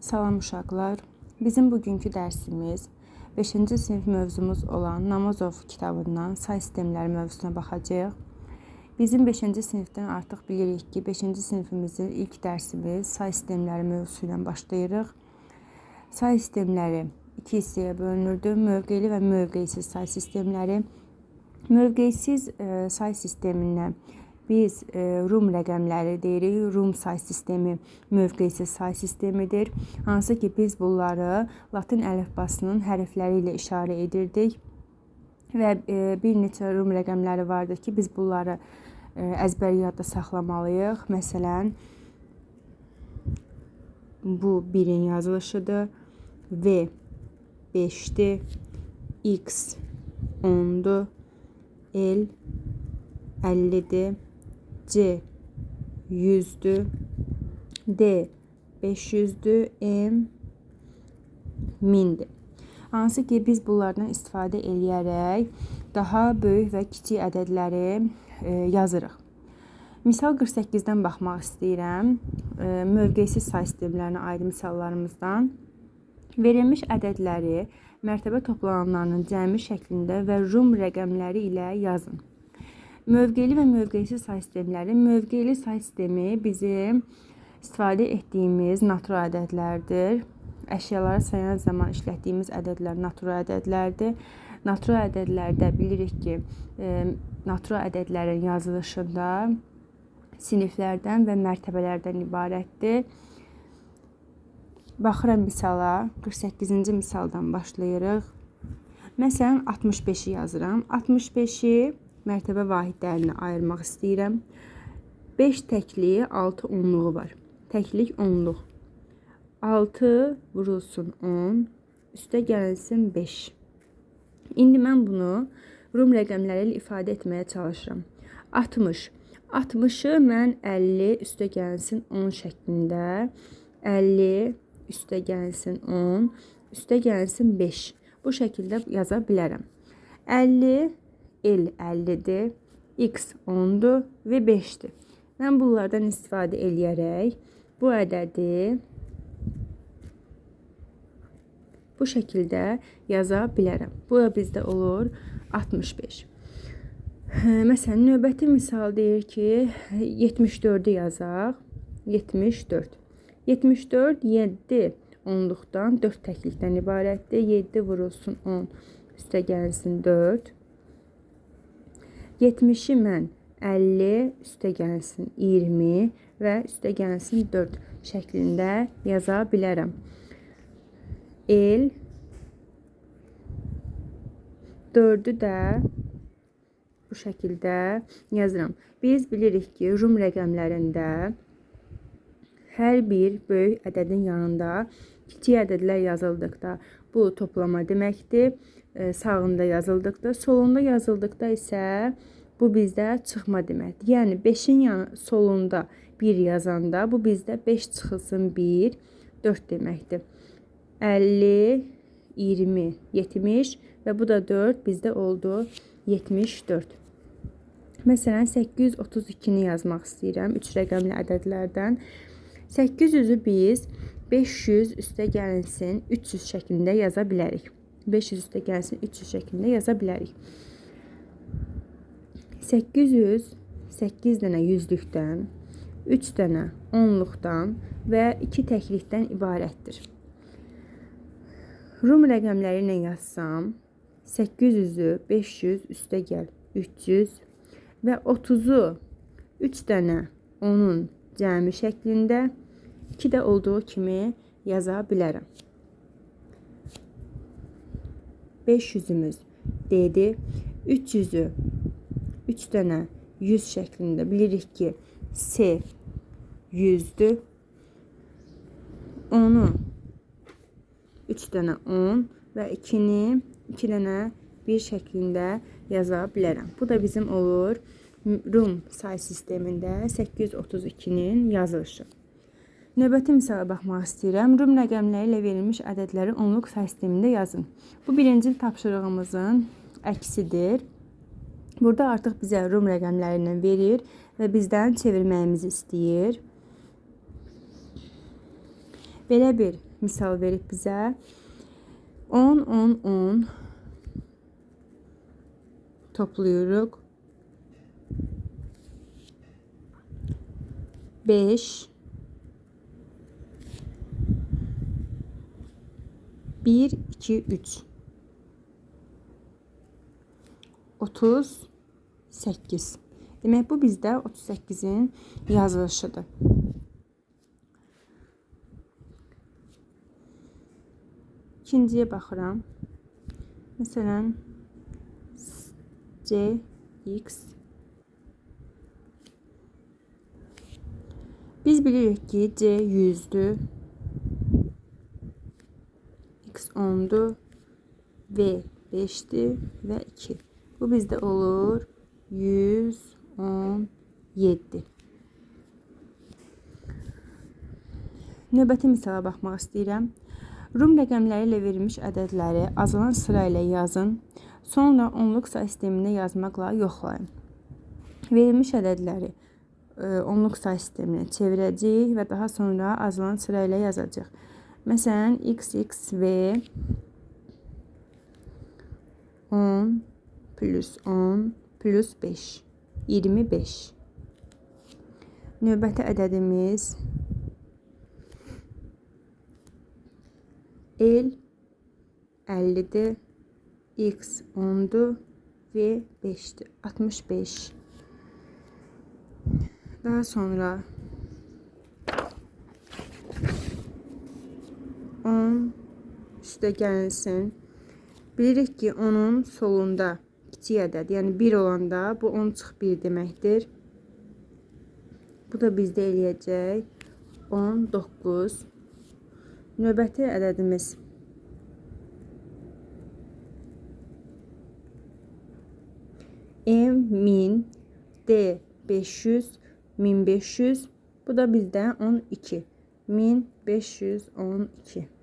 Salam uşaqlar. Bizim bugünkü dərsimiz 5-ci sinif mövzumuz olan Namazov kitabından say sistemləri mövzusuna baxacağıq. Bizim 5-ci sinifdən artıq bilirik ki, 5-ci sinifimizin ilk dərsimiz say sistemləri mövzusu ilə başlayırıq. Say sistemləri iki hissəyə bölünürdü. Mövqeli və mövqeysiz say sistemləri. Mövqeysiz e, say sistemindən biz e, Rum rəqəmləri deyirik. Rum say sistemi mövqeysiz say sistemidir. Hansı ki biz bunları Latin əlifbasının hərfləri ilə işarə edirdik. Və e, bir neçə Rum rəqəmləri vardır ki, biz bunları e, əzbər yadda saxlamalıyıq. Məsələn, bu 1-in yazılışıdır. V 5-dir. X 10-dur. L 50-dir. C 100'dü. D 500'dü. M 1000'dir. Hansı ki biz bunlardan istifadə eləyərək daha böyük və kiçik ədədləri e, yazırıq. Misal 48-dən baxmaq istəyirəm. E, mövqeysiz say sistemlərinə aid misallarımızdan verilmiş ədədləri mərtəbə toplananlarının cəmi şəklində və rum rəqəmləri ilə yazın. Mövqeli və mövqeysiz say sistemləri. Mövqeli say sistemi bizim istifadə etdiyimiz natural ədədlərdir. Əşyaları sayan zaman işlətdiyimiz ədədlər natural ədədlərdir. Natural ədədlərdə bilirik ki, e, natural ədədlərin yazılışında siniflərdən və mərtəbələrdən ibarətdir. Baxıram misala, 48-ci misaldan başlayırıq. Məsələn, 65-i yazıram. 65-i mərtəbə vahidlərinə ayırmaq istəyirəm. 5 təkliyi 6 onluğu var. Təklik onluq. 6 vurulsun 10, üstə gəlsin 5. İndi mən bunu Rum rəqəmləri ilə ifadə etməyə çalışıram. 60. 60-ı mən 50 üstə gəlsin 10 şəklində, 50 üstə gəlsin 10, üstə gəlsin 5. Bu şəkildə yaza bilərəm. 50 L 50'dir, X 10'dur və 5'dir. Mən bunlardan istifadə eləyərək bu ədədi bu şəkildə yaza bilərəm. Bu da bizdə olur 65. Məsələn, növbəti misal deyir ki, 74-ü yazaq. 74. 74 7 onluqdan 4 təklikdən ibarətdir. 7 vurulsun 10 üstə gəlsin 4. 70-i mən 50 üstə gəlsin 20 və üstə gəlsin 4 şəklində yaza bilərəm. El 4-ü də bu şəkildə yazıram. Biz bilirik ki, Rum rəqəmlərində hər bir böyük ədədin yanında kiçik ədədlər yazıldıqda bu toplama deməkdir. E, sağında yazıldıqda, solunda yazıldıqda isə bu bizdə çıxma deməkdir. Yəni 5-in yanı solunda 1 yazanda bu bizdə 5 çıxılsın 1 4 deməkdir. 50 20 70 və bu da 4 bizdə oldu 74. Məsələn 832-ni yazmaq istəyirəm 3 rəqəmli ədədlərdən. 800-ü biz 500 üstə gəlinsin 300 şəklində yaza bilərik. 500 üstə gəlsin 300 şəklində yaza bilərik. 800 8 dənə yüzlükdən, 3 dənə onluqdan və 2 təklikdən ibarətdir. Rum rəqəmləri ilə yazsam, 800-ü 500 üstə gəl 300 və 30-u 3 dənə onun cəmi şəklində 2 də olduğu kimi yaza bilərəm. 500'ümüz D'di. 300'ü 3 dənə 100 şəklində bilirik ki, S 100-dür. Onu 3 dənə 10 və 2-ni 2 dənə 1 şəklində yaza bilərəm. Bu da bizim olur Rum say sistemində 832-nin yazılışı. Növbəti misala baxmaq istəyirəm. Rum rəqəmləri ilə verilmiş ədədləri onluq sistemində yazın. Bu birinci tapşırığımızın əksidir. Burada artıq bizə Rum rəqəmləri ilə verir və bizdən çevirməyimizi istəyir. Belə bir misal verib bizə. 10 10 10 topluyoruz. 5 1 2 3 38 Demək bu bizdə 38-in yazılışıdır. İkinciyə baxıram. Məsələn C X Biz bilirik ki C 100'dür. X 10'dur. V 5'dir və 2. Bu bizdə olur 117. Növbəti misala baxmaq istəyirəm. Rum rəqəmləri ilə verilmiş ədədləri azalan sıra ilə yazın. Sonra onluq say sistemində yazmaqla yoxlayın. Verilmiş ədədləri e, onluq say sisteminə çevirəcəyik və daha sonra azalan sıra ilə yazacağıq. Məsələn, x, x, v 10 plus 10 plus 5 25 Növbəti ədədimiz L 50-dir, X 10-dur və 5-dir. 65. Daha sonra 10 üstə gəlsin. Bilirik ki, onun solunda kiçik ədəd, yəni 1 olanda bu 10 çıx 1 deməkdir. Bu da bizdə eləyəcək 19. Növbəti ədədimiz M 1000, D 500, 1500. Bu da bizdə 12. 1512.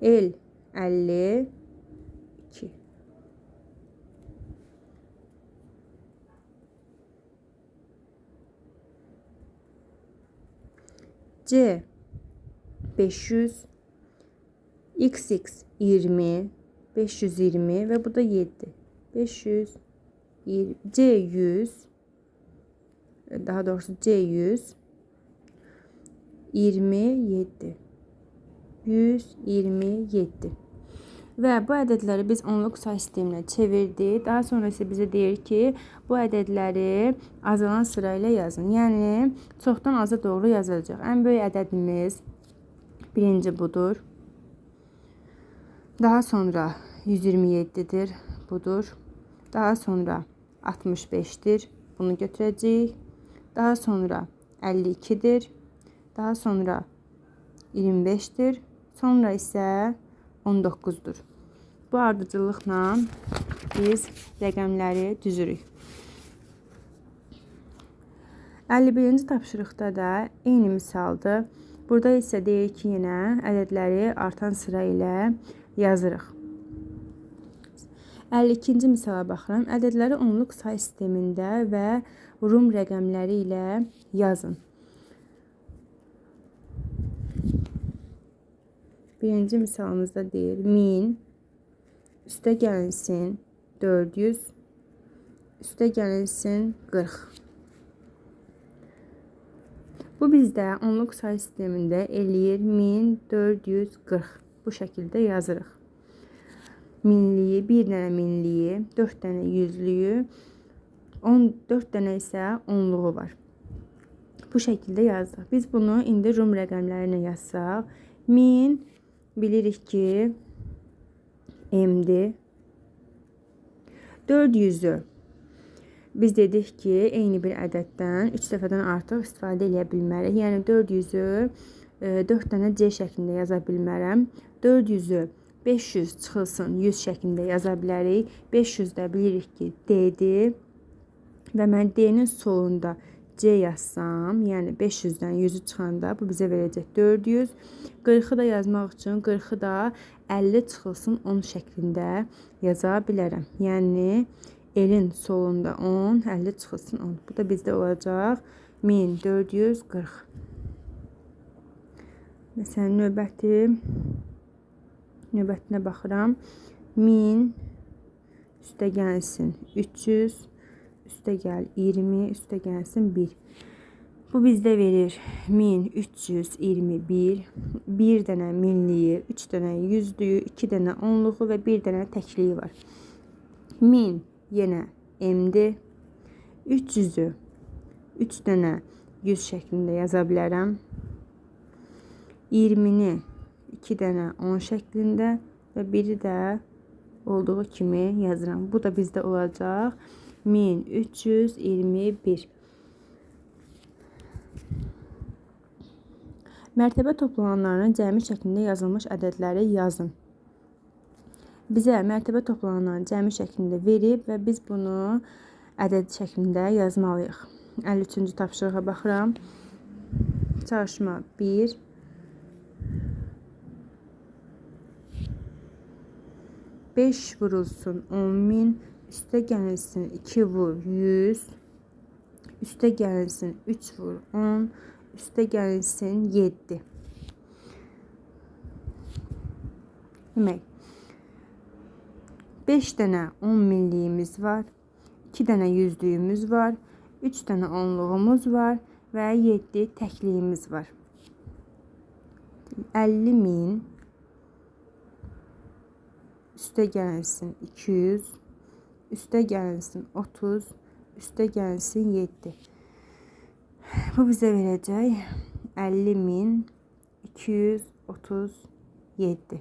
El 52 C 500 XX 20 520 ve bu da 7 500 C 100 daha doğrusu C 100 27 127. Və bu ədədləri biz onluq say sisteminə çevirdik. Daha sonra isə bizə deyir ki, bu ədədləri azalan sırayla yazın. Yəni çoxdan aza doğru yazılacaq. Ən böyük ədədimiz birinci budur. Daha sonra 127-dir, budur. Daha sonra 65-dir. Bunu götürəcəyik. Daha sonra 52-dir. Daha sonra 25-dir. Sonra isə 19-dur. Bu ardıcıllıqla biz rəqəmləri düzürük. 51-ci tapşırıqda da eyni misaldır. Burada isə deyir ki, yenə ədədləri artan sıra ilə yazırıq. 52-ci misala baxıram. Ədədləri onluq say sistemində və rum rəqəmləri ilə yazın. Birinci misalımızda deyir 1000 üstə gəlinsin 400 üstə gəlinsin 40. Bu bizdə onluq say sistemində eləyir 1440. Bu şəkildə yazırıq. Minliyi, bir dənə minliyi, 4 dənə yüzlüyü, 14 dənə isə onluğu var. Bu şəkildə yazdıq. Biz bunu indi rum rəqəmlərinə yazsaq, 1000 bilirik ki m'dir. 400'ü biz dedik ki, eyni bir ədəddən 3 dəfədən artıq istifadə edə bilmərik. Yəni 400-ü 4 e, dənə C şəklində yaza bilmərəm. 400-ü 500 çıxılsın 100 şəklində yaza bilərik. 500 də bilirik ki, D-dir və mən D-nin solunda C yazsam, yəni 500-dən 100-ü çıxanda bu bizə verəcək 400. 40-ı da yazmaq üçün 40-ı da 50 çıxılsın 10 şəklində yaza bilərəm. Yəni elin solunda 10, 50 çıxılsın 10. Bu da bizdə olacaq 1440. Məsələn, növbəti növbətinə baxıram. 1000 üstə gəlsin 300 üstə gəl 20 üstə gəlsin 1. Bu bizdə verir 1321, 1 dənə minliyi, 3 dənə yüzlüyü, 2 dənə onluğu və 1 dənə təkliyi var. 1000 yenə M-dir. 300-ü 3 dənə 100 şəklində yaza bilərəm. 20-ni 2 dənə 10 şəklində və biri də olduğu kimi yazıram. Bu da bizdə olacaq 1321. Mərtəbə toplananlarının cəmi şəklində yazılmış ədədləri yazın. Bizə mərtəbə toplananların cəmi şəklində verib və biz bunu ədəd şəklində yazmalıyıq. 53-cü tapşırığa baxıram. Çalışma 1 5 vurulsun 10 min, üstə gəlsin 2 vur 100, üstə gəlsin 3 vur 10, üstə gəlsin 7. Demək, 5 dənə 10 minliyimiz var. 2 dənə yüzlüyümüz var. 3 dənə onluğumuz var və 7 təkliyimiz var. 50 min üstə gəlsin 200 üstə gəlsin 30 üstə gəlsin 7 bu bizə verəcək 50 min 237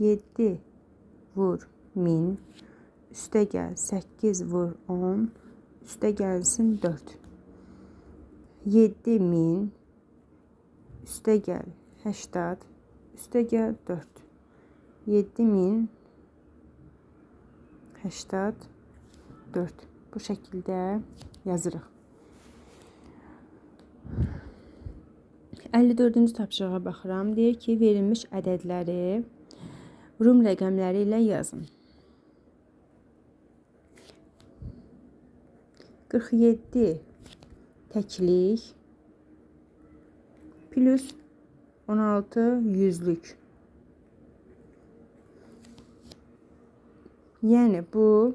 7 vur 1000 üste gel 8 vur 10 üste gelsin 4 7000 üste gel. 80 üste gel. 4 7000 80 4 bu şekilde yazırıq. 54-cü tapşırığa baxıram. Deyir ki, verilmiş ədədləri Rum rəqəmləri yazın. 47 təklik plus 16 yüzlük. Yəni bu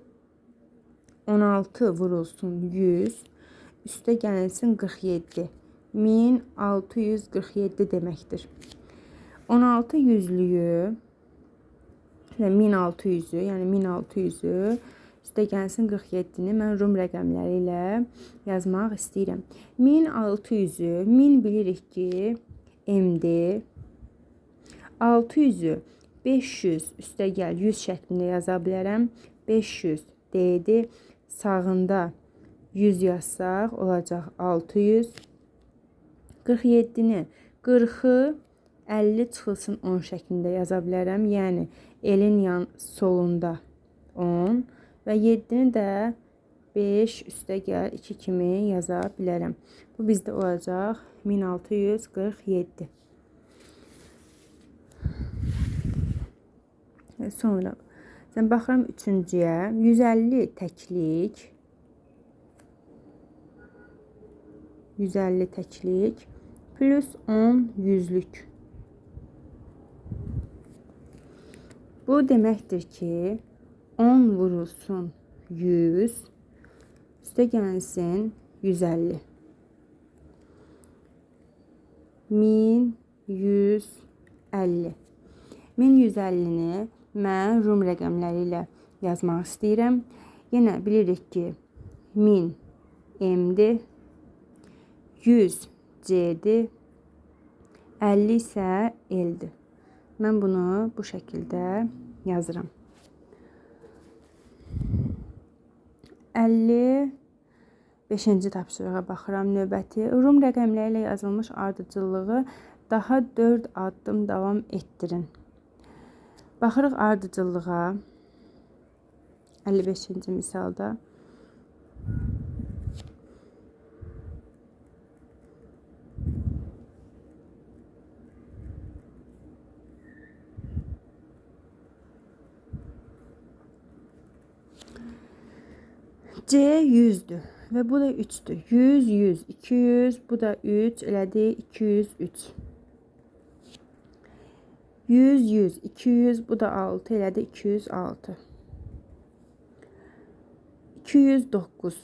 16 vurulsun 100 üstə gəlsin 47. 1647 deməkdir. 16 yüzlüyü və 1600-ü, yəni 1600-ü üstə gəlsin 47-ni mən Rum rəqəmləri ilə yazmaq istəyirəm. 1600-ü 1000 bilirik ki, M-dir. 600-ü 500 üstə gəl 100 şəklində yaza bilərəm. 500 D-dir. Sağında 100 yazsaq olacaq 600. 47-ni 40-ı 50 çıxılsın 10 şəklində yaza bilərəm. Yəni elin yan solunda 10 və 7-ni də 5 üstə gəl 2 kimi yaza bilərəm. Bu bizdə olacaq 1647. Sonra sən baxıram 3-cüyə 150 təklik 150 təklik plus 10 yüzlük Bu deməkdir ki, 10 vurulsun 100, üstə gəlsin 150. 1150. 1150-ni mən Rum rəqəmləri ilə yazmaq istəyirəm. Yenə bilirik ki, 1000 M-dir, 100 C-dir, 50 isə L-dir. Mən bunu bu şəkildə yazıram. 55-ci tapşırığa baxıram növbəti. Rum rəqəmləri ilə yazılmış ardıcıllığı daha 4 addım davam etdirin. Baxırıq ardıcıllığa. 55-ci misalda. C 100'dür və bu da 3-dür. 100, 100, 200, bu da 3, elədi 203. 100, 100, 200, bu da 6, elədi 206. 209.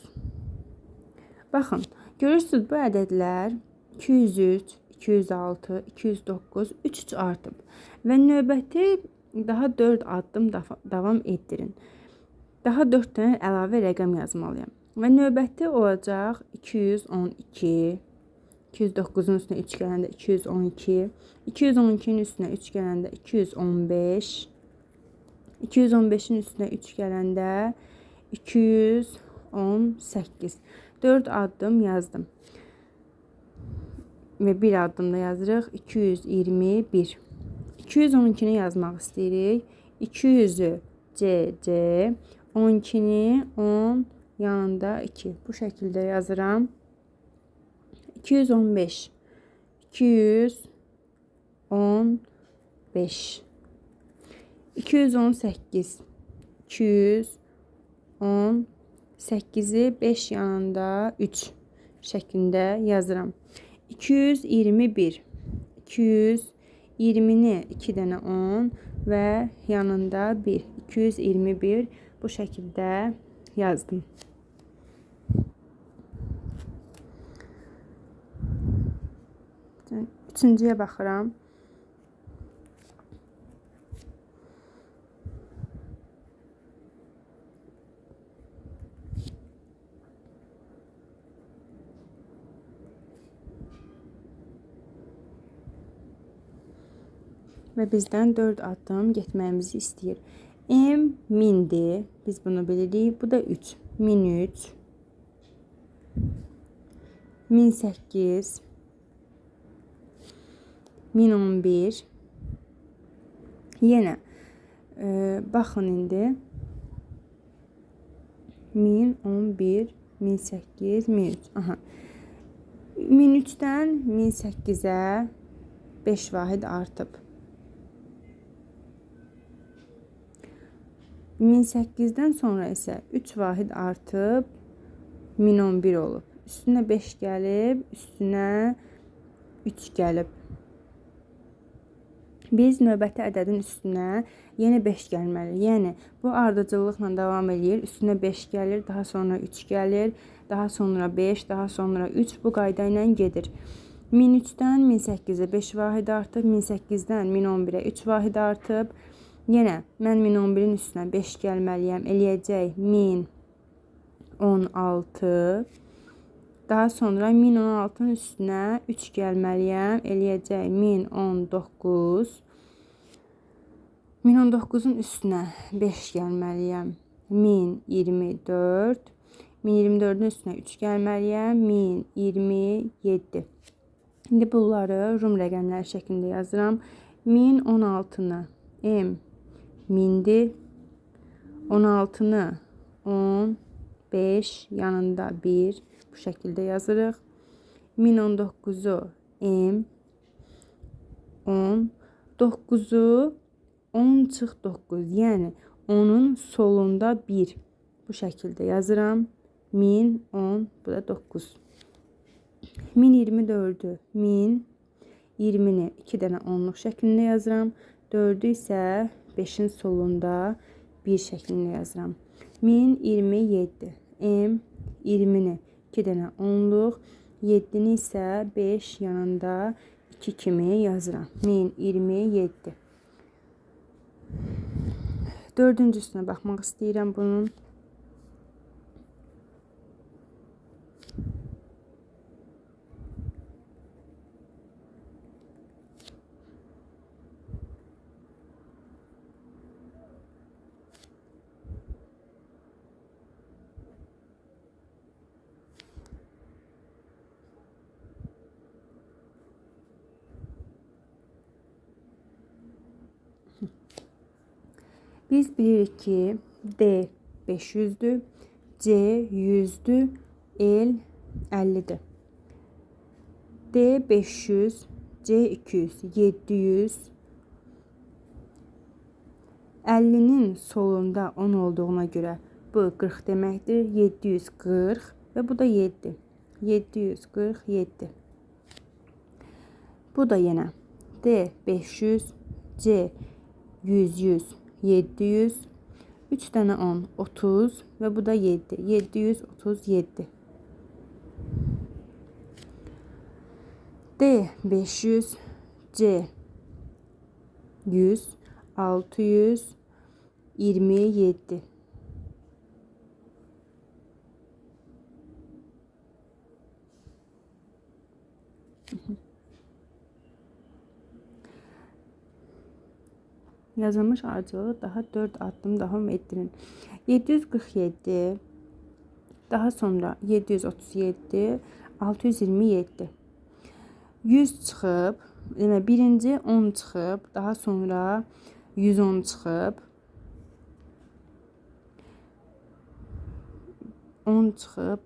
Baxın, görürsüz bu ədədlər 203, 206, 209, 3-3 artıb və növbəti daha 4 addım davam etdirin. Daha 4 dənə əlavə rəqəm yazmalıyam. Və növbəti olacaq 212, 209-un üstünə 3 gələndə 212, 212-nin üstünə 3 gələndə 215, 215-in üstünə 3 gələndə 218. 4 addım yazdım. Ve bir addımda yazırıq 221. 212-ni yazmaq istəyirik. 200-ü C, C, 12-ni 10 yanında 2. Bu şəkildə yazıram. 215 215 218 218-i 5 yanında 3 şəklində yazıram. 221 220-ni 2 dənə 10 və yanında 1 221 bu şəkildə yazdım. Üçüncüyə baxıram. Və bizdən 4 addım getməyimizi istəyir. M mindir. Biz bunu bilirik. Bu da 3. 1003 1008 1011 Yenə e, baxın indi 1011 1008 1003 aha 1003-dən 1008-ə 5 vahid artıb 1008-dən sonra isə 3 vahid artıb 1011 olub. Üstünə 5 gəlib, üstünə 3 gəlib. Biz növbəti ədədin üstünə yenə 5 gəlməliyik. Yəni bu ardıcıllıqla davam eləyir. Üstünə 5 gəlir, daha sonra 3 gəlir, daha sonra 5, daha sonra 3 bu qayda ilə gedir. 1003-dən 1008-ə 5 vahid artıb, 1008-dən 1011-ə 3 vahid artıb. Yenə mən 1011-in üstünə 5 gəlməliyəm. Eləyəcək 1016. Daha sonra 1016-nın üstünə 3 gəlməliyəm. Eləyəcək 1019. 1019-un üstünə 5 gəlməliyəm. 1024. 1024-ün üstünə 3 gəlməliyəm. 1027. İndi bunları rum rəqəmləri şəklində yazıram. 1016-nı M mindi. 16'nı 10, 5 yanında 1 bu şekilde yazırıq. 1019'u M 10 9'u 10 çıx 9 yəni onun solunda 1 bu şəkildə yazıram. 1010 bu da 9. 1024'ü 1000 20-ni 2 dənə 10-luq şəklində yazıram. 4-ü isə 5'in solunda bir şeklinde yazıram. 1027 M 20'ni 2 dənə 10-luq, 7-ni isə 5 yanında 2 kimi yazıram. 1027. Dördüncüsünə baxmaq istəyirəm bunun. Biz bilirik ki D 500'dür, C 100'dür, L 50'dir. D 500, C 200, 700. 50'nin solunda 10 olduğuna göre Bu 40 deməkdir. 740 və bu da 7. 747. Bu da yenə D 500, C 100, 100, 700, 3 tane 10, 30 ve bu da 7. 737. D 500, C 100, 600, Yazılmış arıcılığı daha 4 addım davam ettirin. 747 daha sonra 737 627 100 çıxıb, demə birinci 10 çıxıb, daha sonra 110 çıxıb 10 çıxıb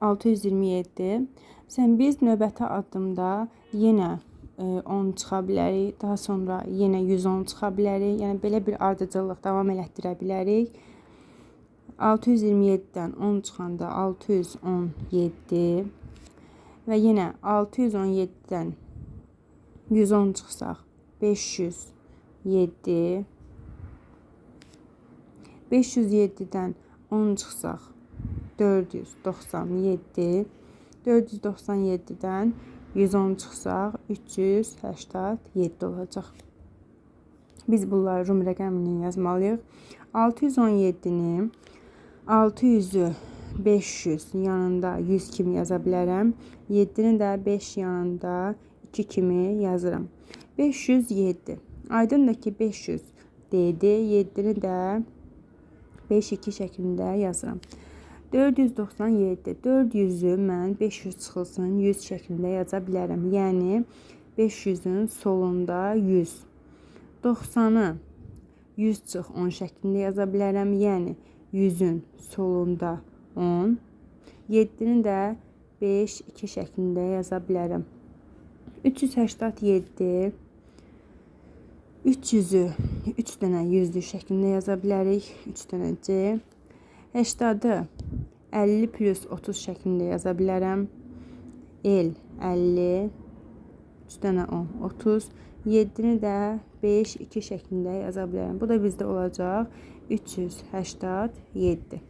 627 Sən biz növbəti addımda yenə 10 çıxa bilərik. Daha sonra yenə 110 çıxa bilərik. Yəni belə bir ardıcıllıq davam elətdirə bilərik. 627-dən 10 çıxanda 617 və yenə 617-dən 110 çıxsaq 507 507-dən 10 çıxsaq 497 497-dən 110 çıxsaq 387 olacaq. Biz bunları Rum rəqəmini yazmalıyıq. 617-ni 600-ü 500 yanında 100 kimi yaza bilərəm. 7-ni də 5 yanında 2 kimi yazıram. 507. Aydındır ki 500 D-dir. 7-ni də 5-2 şəklində yazıram. 497. 400-ü mən 500 çıxılsın 100 şəklində yaza bilərəm. Yəni 500-ün solunda 100. 90-ı 100 çıx 10 şəklində yaza bilərəm. Yəni 100-ün solunda 10. 7-ni də 5 2 şəklində yaza bilərəm. 387 300-ü 3 dənə 100-lü şəklində yaza bilərik. 3 dənə C 80 50 plus 30 şeklinde yazabilirim. El 50 3 dənə 10 30 7-ni də 5 2 şeklinde yazabilirim. Bu da bizde olacaq 387.